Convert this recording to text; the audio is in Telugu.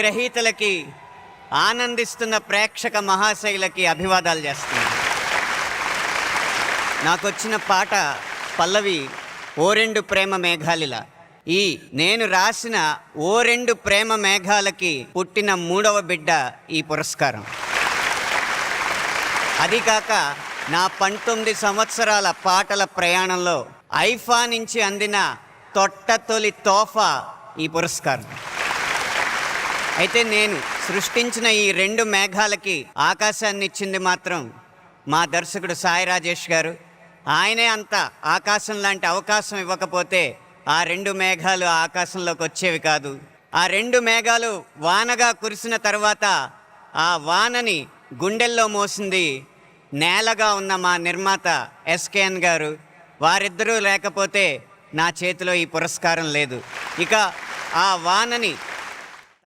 గ్రహీతలకి ఆనందిస్తున్న ప్రేక్షక మహాశైలకి అభివాదాలు చేస్తున్నాను. నాకు వచ్చిన పాట పల్లవి ఓ రెండు ప్రేమ మేఘాలిల ఈ నేను రాసిన ఓ రెండు ప్రేమ మేఘాలకి పుట్టిన మూడవ బిడ్డ ఈ పురస్కారం. అది కాక నా పంతొమ్మిది సంవత్సరాల పాటల ప్రయాణంలో ఐఫా నుంచి అందిన తొట్ట తొలి తోఫా ఈ పురస్కారం. అయితే నేను సృష్టించిన ఈ రెండు మేఘాలకి ఆకాశాన్ని ఇచ్చింది మాత్రం మా దర్శకుడు సాయి రాజేష్ గారు. ఆయనే అంత ఆకాశం లాంటి అవకాశం ఇవ్వకపోతే ఆ రెండు మేఘాలు ఆకాశంలోకి వచ్చేవి కాదు. ఆ రెండు మేఘాలు వానగా కురిసిన తర్వాత ఆ వానని గుండెల్లో మోసింది నేలగా ఉన్న మా నిర్మాత ఎస్కేఎన్ గారు. వారిద్దరూ లేకపోతే నా చేతిలో ఈ పురస్కారం లేదు. ఇక ఆ వానని